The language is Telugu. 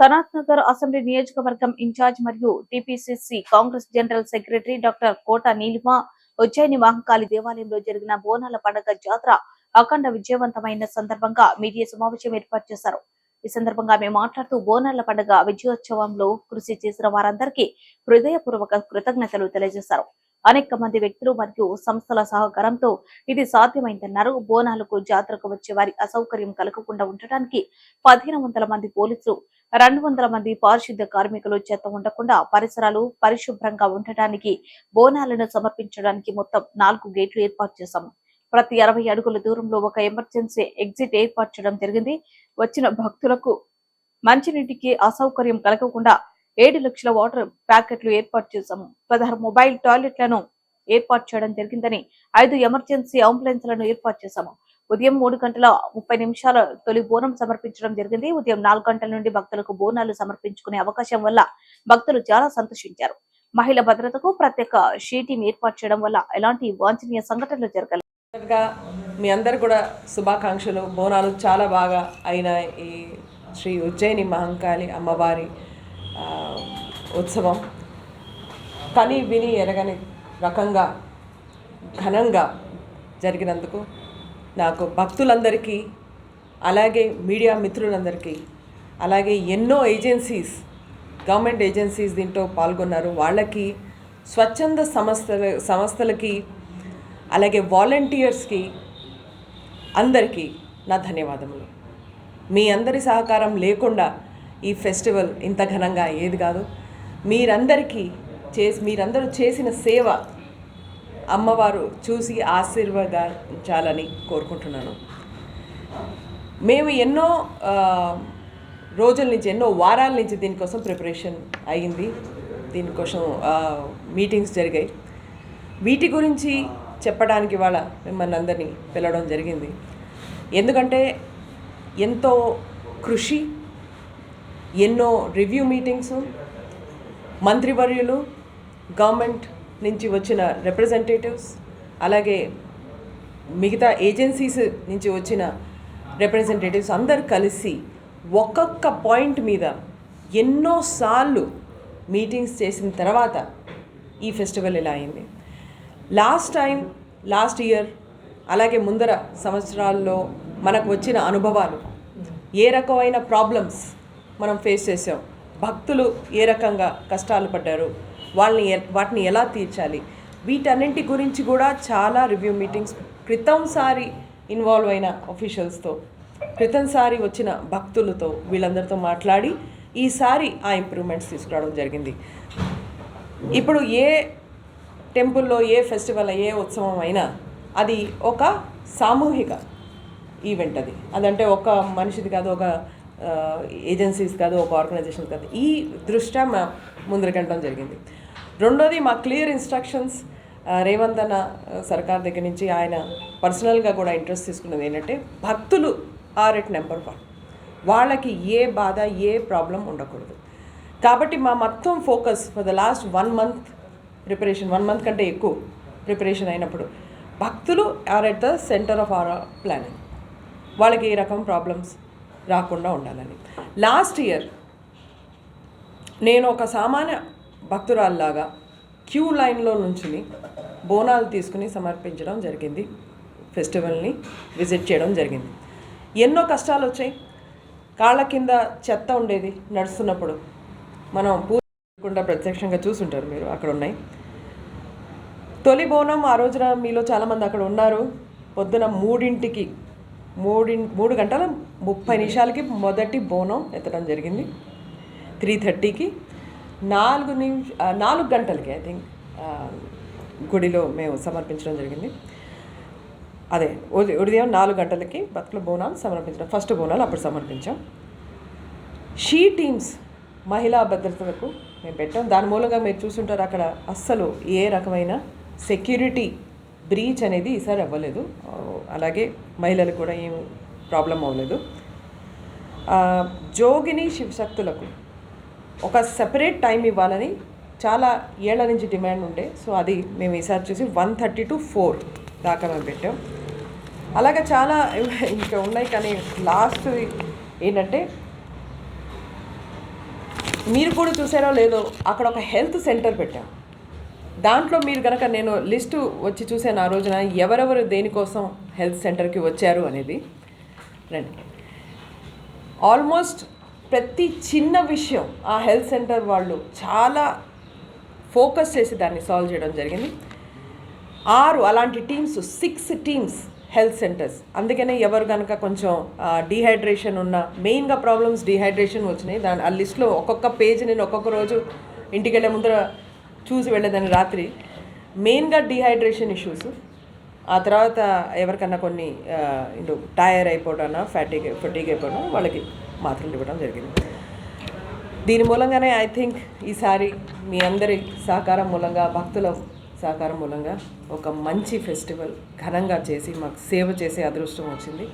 సనత్ నగర్ అసెంబ్లీ నియోజకవర్గం ఇన్ఛార్జ్ మరియు TPCC Congress general secretary doctor Kota Neelima Ujjaini Mahankali దేవాలయంలో జరిగిన బోనాల పండుగ జాతర అఖండ విజయవంతమైన సందర్భంగా మీడియా సమావేశం ఏర్పాటు చేశారు. ఈ సందర్భంగా ఆమె మాట్లాడుతూ బోనాల పండుగ విజయోత్సవంలో కృషి చేసిన వారందరికీ హృదయపూర్వక కృతజ్ఞతలు తెలియజేశారు. అనేక మంది వ్యక్తులు మరియు సంస్థల సహకారంతో ఇది సాధ్యమైందన్నారు. బోనాలకు జాతరకు వచ్చే వారి అసౌకర్యం కలగకుండా ఉండటానికి పదిహేను వందల మంది పోలీసులు రెండు వందల మంది పారిశుద్ధ కార్మికులు చెత్త ఉండకుండా పరిసరాలు పరిశుభ్రంగా ఉండటానికి బోనాలను సమర్పించడానికి మొత్తం నాలుగు గేట్లు ఏర్పాటు చేశాము ప్రతి అరవై అడుగుల దూరంలో ఒక ఎమర్జెన్సీ ఎగ్జిట్ ఏర్పాటు చేయడం జరిగింది. వచ్చిన భక్తులకు మంచినీటికి అసౌకర్యం కలగకుండా ఏడు లక్షల వాటర్ ప్యాకెట్లు ఏర్పాటు చేశాము. పదహారు మొబైల్ టాయిలెట్లను ఏర్పాటు చేయడం జరిగిందని ఐదు ఎమర్జెన్సీ అంబులెన్స్లను ఏర్పాటు చేశాము. ఉదయం మూడు గంటల ముప్పై నిమిషాల తొలి బోనం సమర్పించడం జరిగింది. ఉదయం నాలుగు గంటల నుండి భక్తులకు బోనాలు సమర్పించుకునే అవకాశం వల్ల భక్తులు చాలా సంతోషించారు. మహిళ భద్రతకు ప్రత్యేక షీటీం ఏర్పాటు చేయడం వల్ల ఎలాంటి వాంఛనీయ సంఘటనలు జరగలేదు. మీ అందరు కూడా శుభాకాంక్షలు. బోనాలు చాలా బాగా అయిన ఈ శ్రీ ఉజ్జయిని మహంకాళి అమ్మవారి ఉత్సవం. కని విని ఎరగని రకంగా ఘనంగా జరిగినందుకు నాకు భక్తులందరికీ అలాగే మీడియా మిత్రులందరికీ అలాగే ఎన్నో ఏజెన్సీస్ గవర్నమెంట్ ఏజెన్సీస్ దీంట్లో పాల్గొన్నారు. వాళ్ళకి స్వచ్ఛంద సంస్థల సంస్థలకి అలాగే వాలంటీర్స్కి అందరికీ నా ధన్యవాదములు. మీ అందరి సహకారం లేకుండా ఈ ఫెస్టివల్ ఇంత ఘనంగా ఏది కాదు. మీరందరికీ చేసి మీరందరూ చేసిన సేవ అమ్మవారు చూసి ఆశీర్వదించాలని కోరుకుంటున్నాను. మేము ఎన్నో రోజుల నుంచి ఎన్నో వారాల నుంచి దీనికోసం ప్రిపరేషన్ అయ్యింది. దీనికోసం మీటింగ్స్ జరిగాయి. వీటి గురించి చెప్పడానికి వాళ్ళ మిమ్మల్ని అందరినీ పిలవడం జరిగింది. ఎందుకంటే ఎంతో కృషి ఎన్నో రివ్యూ మీటింగ్స్ మంత్రివర్యులు గవర్నమెంట్ నుంచి వచ్చిన రిప్రజెంటేటివ్స్ అలాగే మిగతా ఏజెన్సీస్ నుంచి వచ్చిన రిప్రజెంటేటివ్స్ అందరు కలిసి ఒక్కొక్క పాయింట్ మీద ఎన్నోసార్లు మీటింగ్స్ చేసిన తర్వాత ఈ ఫెస్టివల్ ఇలా అయింది. లాస్ట్ టైం లాస్ట్ ఇయర్ అలాగే ముందర సంవత్సరాల్లో మనకు వచ్చిన అనుభవాలు ఏ రకమైన ప్రాబ్లమ్స్ మనం ఫేస్ చేసాం భక్తులు ఏ రకంగా కష్టాలు పడ్డారు? వాళ్ళని వాటిని ఎలా తీర్చాలి? వీటన్నింటి గురించి కూడా చాలా రివ్యూ మీటింగ్స్ క్రితంసారి ఇన్వాల్వ్ అయిన అఫీషియల్స్తో క్రితంసారి వచ్చిన భక్తులతో వీళ్ళందరితో మాట్లాడి ఈసారి ఆ ఇంప్రూవ్మెంట్స్ తీసుకురావడం జరిగింది. ఇప్పుడు ఏ టెంపుల్లో ఏ ఫెస్టివల్ ఏ ఉత్సవం అయినా అది ఒక సామూహిక ఈవెంట్ అది. అదంటే ఒక మనిషిది కాదు ఒక ఏజెన్సీస్ కాదు ఒక ఆర్గనైజేషన్ కాదు. ఈ దృష్ట్యా మా ముందరికెళ్ళడం జరిగింది. రెండోది మా క్లియర్ ఇన్స్ట్రక్షన్స్ రేవంత్ అన్న సర్కార్ దగ్గర నుంచి ఆయన పర్సనల్గా కూడా ఇంట్రెస్ట్ తీసుకున్నది ఏంటంటే భక్తులు ఆర్ ఎట్ నెంబర్ వన్ వాళ్ళకి ఏ బాధ ఏ ప్రాబ్లం ఉండకూడదు. కాబట్టి మా మొత్తం focus for the last one month preparation one month కంటే ఎక్కువ ప్రిపరేషన్ అయినప్పుడు భక్తులు are at the centre of our planning వాళ్ళకి ఏ రకం ప్రాబ్లమ్స్ రాకుండా ఉండాలని. లాస్ట్ ఇయర్ నేను ఒక సామాన్య భక్తురాల్లాగా క్యూ లైన్లో నుంచుని బోనాలు తీసుకుని సమర్పించడం జరిగింది. ఫెస్టివల్ని విజిట్ చేయడం జరిగింది. ఎన్నో కష్టాలు వచ్చాయి. కాళ్ళ కింద చెత్త ఉండేది నడుస్తున్నప్పుడు. మనం పూజకుండా ప్రత్యక్షంగా చూసుంటారు మీరు అక్కడ ఉన్నాయి. తొలి బోనం ఆ రోజున మీలో చాలామంది అక్కడ ఉన్నారు. పొద్దున మూడింటికి మూడి మూడు గంటల ముప్పై నిమిషాలకి మొదటి బోనం ఎత్తడం జరిగింది. త్రీ థర్టీకి నాలుగు నిమిష నాలుగు గంటలకి ఐ థింక్ గుడిలో మేము సమర్పించడం జరిగింది. అదే ఉదయం ఉదయం నాలుగు గంటలకి బతుకుల బోనాలు సమర్పించడం ఫస్ట్ బోనాలు అప్పుడు సమర్పించాం. షీ టీమ్స్ మహిళా భద్రతలకు మేము పెట్టాం. దాని మూలంగా మీరు చూసుంటారు అక్కడ అస్సలు ఏ రకమైన సెక్యూరిటీ బ్రీచ్ అనేది ఈసారి అవ్వలేదు. అలాగే మహిళలకు కూడా ఏం ప్రాబ్లం అవ్వలేదు. జోగిని శివశక్తులకు ఒక సెపరేట్ టైం ఇవ్వాలని చాలా ఏళ్ళ నుంచి డిమాండ్ ఉండే. సో అది మేము ఈసారి చూసి వన్ థర్టీ టు ఫోర్ దాకా మేము పెట్టాం. అలాగే చాలా ఇంకా ఉన్నాయి కానీ లాస్ట్ ఏంటంటే మీరు కూడా చూసారో లేదో అక్కడ ఒక హెల్త్ సెంటర్ పెట్టాం. దాంట్లో మీరు కనుక నేను లిస్టు వచ్చి చూసాను ఆ రోజున ఎవరెవరు దేనికోసం హెల్త్ సెంటర్కి వచ్చారు అనేది. రండి. ఆల్మోస్ట్ ప్రతి చిన్న విషయం ఆ హెల్త్ సెంటర్ వాళ్ళు చాలా ఫోకస్ చేసి దాన్ని సాల్వ్ చేయడం జరిగింది. ఆరు అలాంటి teams six teams health centres. అందుకనే ఎవరు కనుక కొంచెం డీహైడ్రేషన్ ఉన్న మెయిన్గా ప్రాబ్లమ్స్ డీహైడ్రేషన్ వచ్చినాయి. దాని ఆ లిస్ట్లో ఒక్కొక్క పేజ్ నేను ఒక్కొక్క రోజు ఇంటికి వెళ్ళే ముందర చూసి వెళ్ళేదాన్ని రాత్రి. మెయిన్గా డీహైడ్రేషన్ ఇష్యూస్ ఆ తర్వాత ఎవరికన్నా కొన్ని ఇంటూ టైర్ అయిపోవడం ఫ్యాటిక్ ఫటిక్ అయిపోవడం వాళ్ళకి మాత్రలు ఇవ్వడం జరిగింది. దీని మూలంగానే ఐ థింక్ ఈసారి మీ అందరి సహకారం మూలంగా భక్తుల సహకారం మూలంగా ఒక మంచి ఫెస్టివల్ ఘనంగా చేసి మాకు సేవ చేసే అదృష్టం వచ్చింది.